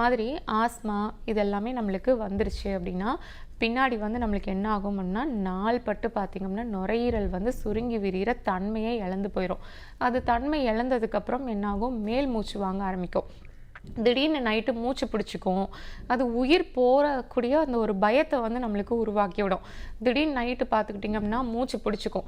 மாதிரி ஆஸ்மா இதெல்லாமே நம்மளுக்கு வந்துருச்சு அப்படின்னா பின்னாடி வந்து நம்மளுக்கு என்ன ஆகும்னா நாள் பட்டு பார்த்திங்கம்னா நுரையீரல் வந்து சுருங்கி விரிகிற தன்மையை இழந்து போயிடும் அது தன்மை இழந்ததுக்கப்புறம் என்னாகும் மேல் மூச்சு வாங்க ஆரம்பிக்கும். திடீர்னு நைட்டு மூச்சு பிடிச்சிக்கும். அது உயிர் போகக்கூடிய அந்த ஒரு பயத்தை வந்து நம்மளுக்கு உருவாக்கி விடும். திடீர்னு நைட்டு பார்த்துக்கிட்டிங்க அப்படின்னா மூச்சு பிடிச்சிக்கும்.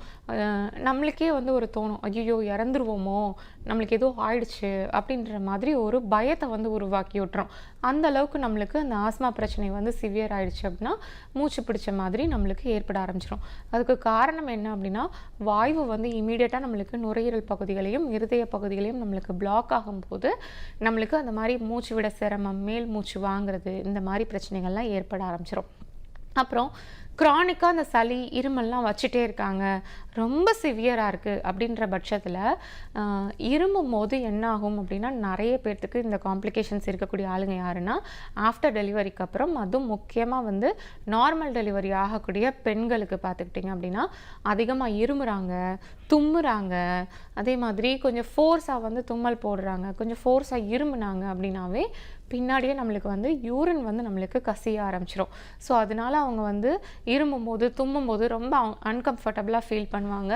நம்மளுக்கே வந்து ஒரு தோணும். ஐயோ இறந்துருவோமோ? நம்மளுக்கு ஏதோ ஆயிடுச்சு அப்படின்ற மாதிரி ஒரு பயத்தை வந்து உருவாக்கி விட்டுரும். அந்த அளவுக்கு நம்மளுக்கு அந்த ஆஸ்மா பிரச்சனை வந்து சிவியர் ஆயிடுச்சு அப்படின்னா மூச்சு பிடிச்ச மாதிரி நம்மளுக்கு ஏற்பட ஆரம்பிச்சிடும் அதுக்கு காரணம் என்ன அப்படின்னா வாய்வு வந்து இமீடியட்டாக நம்மளுக்கு நுரையீரல் பகுதிகளையும் இருதய பகுதிகளையும் நம்மளுக்கு பிளாக் ஆகும்போது நம்மளுக்கு அந்த மாதிரி மூச்சு விட சிரமம் மேல் மூச்சு வாங்குறது இந்த மாதிரி பிரச்சனைகள்லாம் ஏற்பட ஆரம்பிச்சிடும் அப்புறம் க்ரானிக்காக அந்த சளி இருமல்லாம் வச்சுட்டே இருக்காங்க. ரொம்ப சிவியராக இருக்குது அப்படின்ற பட்சத்தில் இருமும் போது என்ன ஆகும் அப்படின்னா நிறைய பேர்த்துக்கு இந்த காம்ப்ளிகேஷன்ஸ் இருக்கக்கூடிய ஆளுங்க யாருன்னா ஆஃப்டர் டெலிவரிக்கு அப்புறம் அதுவும் முக்கியமாக வந்து நார்மல் டெலிவரி ஆகக்கூடிய பெண்களுக்கு பார்த்துக்கிட்டிங்க அப்படின்னா அதிகமாக இருமுறாங்க தும்முறாங்க. அதே மாதிரி கொஞ்சம் ஃபோர்ஸாக வந்து தும்மல் போடுறாங்க கொஞ்சம் ஃபோர்ஸாக இருமுனாங்க அப்படின்னாவே பின்னாடியே நம்மளுக்கு வந்து யூரின் வந்து நம்மளுக்கு கசிய ஆரம்பிச்சிடும் ஸோ அதனால அவங்க வந்து இருமும் போது தும்மும் போது ரொம்ப அன்கம்ஃபர்டபுளாக ஃபீல் பண்ணுவாங்க.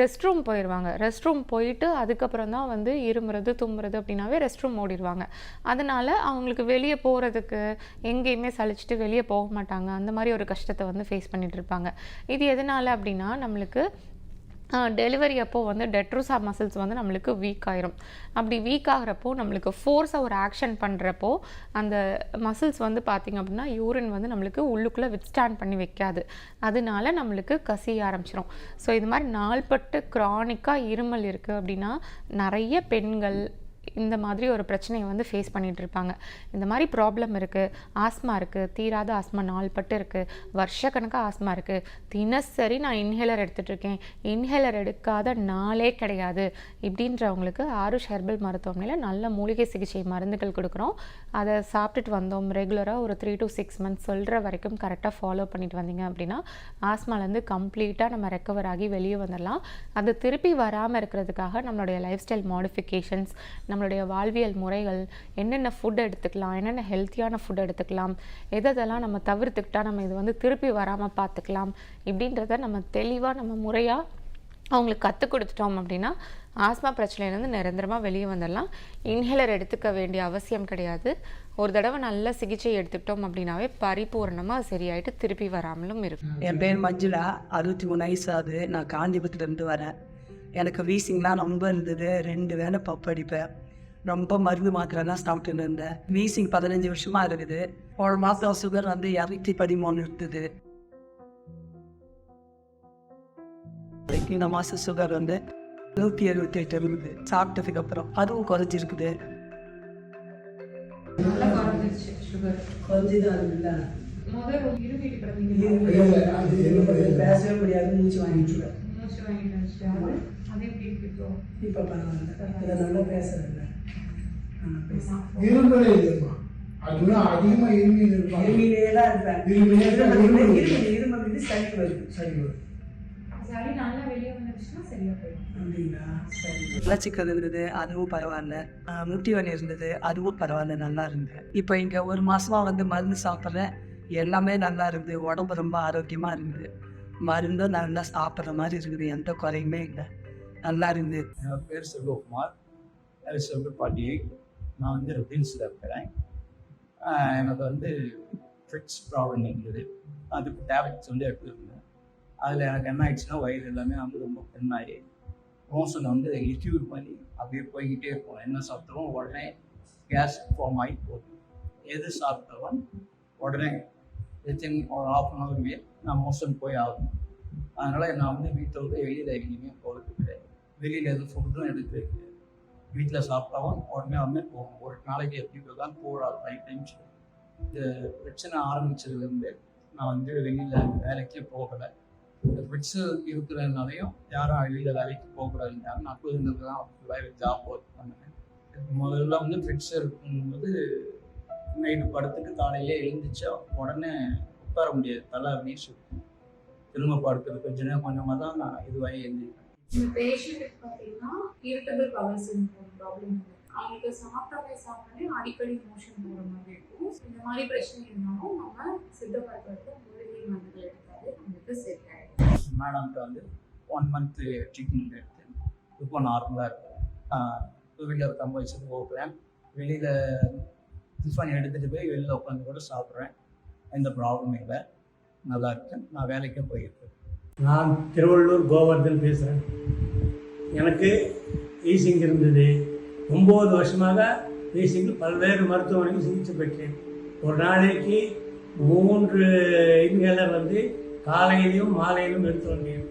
ரெஸ்ட் ரூம் போயிடுவாங்க ரெஸ்ட் ரூம் போயிட்டு அதுக்கப்புறம் தான் வந்து இருமுறது தும்முறது அப்படின்னாவே ரெஸ்ட் ரூம் ஓடிடுவாங்க. அதனால் அவங்களுக்கு வெளியே போகிறதுக்கு எங்கேயுமே சளிச்சிட்டு வெளியே போக மாட்டாங்க. அந்த மாதிரி ஒரு கஷ்டத்தை வந்து ஃபேஸ் பண்ணிகிட்டு இருப்பாங்க. இது எதனால் அப்படின்னா நம்மளுக்கு டெலிவரி அப்போ வந்து டெட்ரோசா மசில்ஸ் வந்து நம்மளுக்கு வீக் ஆயிரும். அப்படி வீக் ஆகிறப்போ நம்மளுக்கு ஃபோர்ஸாக ஒரு ஆக்ஷன் பண்ணுறப்போ அந்த மசில்ஸ் வந்து பார்த்திங்க அப்படின்னா யூரின் வந்து நம்மளுக்கு உள்ளுக்குள்ளே வித்ஸ்டாண்ட் பண்ணி வைக்காது. அதனால நம்மளுக்கு கசிய ஆரம்பிச்சிடும் ஸோ இது மாதிரி நாள்பட்டு க்ரானிக்காக இருமல் இருக்குது அப்படின்னா நிறைய பெண்கள் இந்த மாதிரி ஒரு பிரச்சனையை வந்து ஃபேஸ் பண்ணிகிட்டு இருப்பாங்க. இந்த மாதிரி ப்ராப்ளம் இருக்குது ஆஸ்மா இருக்குது தீராத ஆஸ்மா நாள்பட்டு இருக்குது வருஷக்கணக்காக ஆஸ்மா இருக்குது தினசரி நான் இன்ஹேலர் எடுத்துகிட்டு இருக்கேன். இன்ஹேலர் எடுக்காத நாளே கிடையாது. இப்படின்றவங்களுக்கு ஆருஷ் ஹெர்பல் மருத்துவமனையில் நல்ல மூலிகை சிகிச்சை மருந்துகள் கொடுக்குறோம். அதை சாப்பிட்டுட்டு வந்தோம். ரெகுலராக ஒரு த்ரீ டு சிக்ஸ் மந்த்ஸ் சொல்கிற வரைக்கும் கரெக்டாக ஃபாலோ பண்ணிட்டு வந்தீங்க அப்படின்னா ஆஸ்மாலேருந்து கம்ப்ளீட்டாக நம்ம ரெக்கவர் ஆகி வெளியே வந்துடலாம். அது திருப்பி வராமல் இருக்கிறதுக்காக நம்மளுடைய லைஃப் ஸ்டைல் மாடிஃபிகேஷன்ஸ் நம்மளுடைய வாழ்வியல் முறைகள் என்னென்ன ஃபுட் எடுத்துக்கலாம் என்னென்ன ஹெல்த்தியான ஃபுட் எடுத்துக்கலாம் எதெல்லாம் நம்ம தவிர்த்துக்கிட்டால் நம்ம இது வந்து திருப்பி வராமல் பார்த்துக்கலாம் இப்படின்றத நம்ம தெளிவாக நம்ம முறையாக அவங்களுக்கு கற்றுக் கொடுத்துட்டோம் அப்படின்னா ஆஸ்மா பிரச்சனையிலேருந்து நிரந்தரமாக வெளியே வந்துடலாம். இன்ஹேலர் எடுத்துக்க வேண்டிய அவசியம் கிடையாது. ஒரு தடவை நல்ல சிகிச்சை எடுத்துக்கிட்டோம் அப்படின்னாவே பரிபூர்ணமாக சரியாயிட்டு திருப்பி வராமலும் இருக்கும். என் பேர் மஞ்சுளா அறுபத்தி மூணு வயசு ஆகுது. நான் காந்திபுரத்துலேருந்து வரேன். எனக்கு வீசிங்லாம் ரொம்ப இருந்தது. ரெண்டு வேளை பப்பு அடிப்பேன். ரொம்ப மருந்து மாத்திரைலாம் சாப்பிட்டுன்னு இருந்தேன். வீசிங் பதினஞ்சு வருஷமாக இருக்குது. ஒரு மாதம் சுகர் வந்து இரநூத்தி பதிமூணு இருந்தது. இந்த மாதம் சுகர் வந்து நூற்றி எழுபத்தி எட்டு இருக்குது சாப்பிட்டதுக்கு அப்புறம் அதுவும் குறைஞ்சிருக்குது. பேசவே முடியாது மூச்சு வாங்கிட்டு இப்போ பரவாயில்ல. இதை நல்லா பேசுறேன் இரும்பலே இல்லைம்மா. அதிகமா இருப்பாங்க தான் இருப்பேன் சளி வருது சளி சரி. மலச்சிக்கல் இருந்தது அதுவும் பரவாயில்ல. முட்டி வலி இருந்தது அதுவும் பரவாயில்ல நல்லா இருந்தது. இப்போ இங்கே ஒரு மாசமா வந்து மருந்து சாப்பிட்றேன் எல்லாமே நல்லா இருக்குது உடம்பு ரொம்ப ஆரோக்கியமா இருக்குது மருந்தும் நல்லா சாப்பிட்ற மாதிரி இருக்குது. எந்த குறையுமே இல்லை. நல்லா இருந்தது என் பேர் செல்வகுமார். செல்வ பாட்டி. நான் வந்து ரெஃபரன்ஸில் இருக்கிறேன். எனக்கு வந்து ஃபிட்ஸ் ப்ராப்ளம் இருந்தது அதுக்கு டேப்லெட்ஸ் வந்து எடுத்துருந்தேன் அதில் எனக்கு என்ன ஆயிடுச்சுன்னா வயிறு எல்லாமே வந்து ரொம்ப பெண்ணாகி மோஷன் வந்து லிக்யூட் பண்ணி அப்படியே போய்கிட்டே இருக்கும். என்ன சாப்பிட்டாலும் உடனே கேஸ் ஃபார்ம் ஆகி போகுது. எது சாப்பிட்டாலும் உடனே வித்தின் ஒரு ஆஃப் அன் ஹவர்லேயே நான் மோஷன் போய் ஆகணும். அதனால் நான் வந்து வீட்டை விட்டு வெளியில் எங்கேயுமே போகிறது கிடையாது. வெளியில் எதுவும் ஃபுட்டும் எடுக்கிறது கிடையாது. வீட்டில் சாப்பிட்டாவும் உடனே வந்து போகும் ஒரு நாளைக்கு எப்படி தான் போகிறாரு நைட் டைம்ஸ் இந்த பிரச்சனை ஆரம்பிச்சதுலேருந்து நான் வந்து வெளியில் வேலைக்கே போகலை. இந்த பிரச்சனை இருக்கிறதுனாலையும் யாரும் வெளியில் வேலைக்கு போகக்கூடாதுன்றாங்க நான் இருந்தது தான் வேலை ஜாப் ஒர்க் பண்ணேன் முதல்ல வந்து ஃபிட்ஸ் இருக்கும்போது நைட்டு படுத்துட்டு காலையிலே எழுந்திரிச்சா உடனே உட்கார முடியாது. தலை அப்படியே சுற்றும் திரும்ப படுக்கிறது கொஞ்ச நேரம் கொஞ்சமாக தான் நான் இதுவாகி எழுந்திருக்கேன் இந்த பேஷண்ட்டுக்கு பார்த்தீங்கன்னா இரிட்டபிள் பவர் சிண்ட்ரோம் ப்ராப்ளம் இருக்கு. அவங்களுக்கு சாப்பிட்டாவே சாப்பிட்டாலே அடிக்கடி மோஷன் போகிற மாதிரி இருக்கும். இந்த மாதிரி பிரச்சனை இருந்தாலும் நம்ம சித்த மருத்துவத்தை மூலிகை மருந்துகள் எடுத்தாலே நம்மளுக்கு செட் ஆகிடும் மேடம்கிட்ட வந்து ஒன் மந்த்து ட்ரீட்மெண்ட் எடுத்து இப்போ நார்மலாக இருக்கும். டூ வீலர் கம்ப வச்சுட்டு போகிறேன் வெளியில் டிஃபன் எடுத்துகிட்டு போய் வெளியில் உட்காந்து கூட சாப்பிட்றேன். எந்த ப்ராப்ளமும் இல்லை. நல்லா இருக்கேன். நான் வேலைக்கும் போயிருக்கேன் நான் திருவள்ளூர் கோவர்தன் பேசுகிறேன் எனக்கு வீசிங் இருந்தது. ஒம்பது வருஷமாக வீசிங் பல்வேறு மருத்துவமனைக்கு சிகிச்சை பெற்றேன். ஒரு நாளைக்கு மூன்று இன்ஹேலர் வந்து காலையிலும் மாலையிலும் எடுத்து வந்தேன்.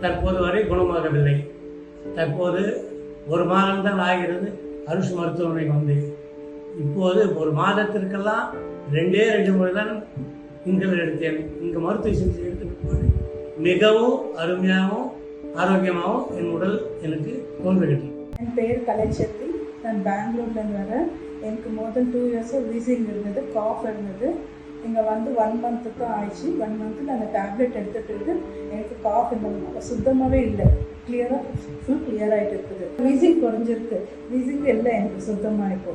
தற்போது வரை குணமாகவில்லை. தற்போது ஒரு மாதம்தான் ஆகிறது. அருஷ் மருத்துவமனைக்கு வந்தேன். இப்போது ஒரு மாதத்திற்கெல்லாம் ரெண்டே ரெண்டு முறை தான் இன்ஹேலர் எடுத்தேன். இங்கே மருத்துவ சிகிச்சை எடுத்துட்டு போது மிகவும் அருமையாகவும் ஆரோக்கியமாகவும் என் உடல் எனக்கு தோன்றுகிறது. என் பேர் கலைச்செல்வி நான் பெங்களூர்லேருந்து வரேன். எனக்கு முதல் டூ இயர்ஸாக வீசிங் இருந்தது காஃப் இருந்தது. இங்கே வந்து ஒன் மந்த்து தான் ஆயிடுச்சு. ஒன் மந்த்தில் அந்த டேப்லெட் எடுத்துகிட்டு எனக்கு காஃப் இந்த சுத்தமாகவே இல்லை. கிளியராக ஃபுல் கிளியர் ஆகிட்டு இருக்குது. வீசிங் குறைஞ்சிருக்கு. வீசிங் இல்லை எனக்கு சுத்தமாக இப்போ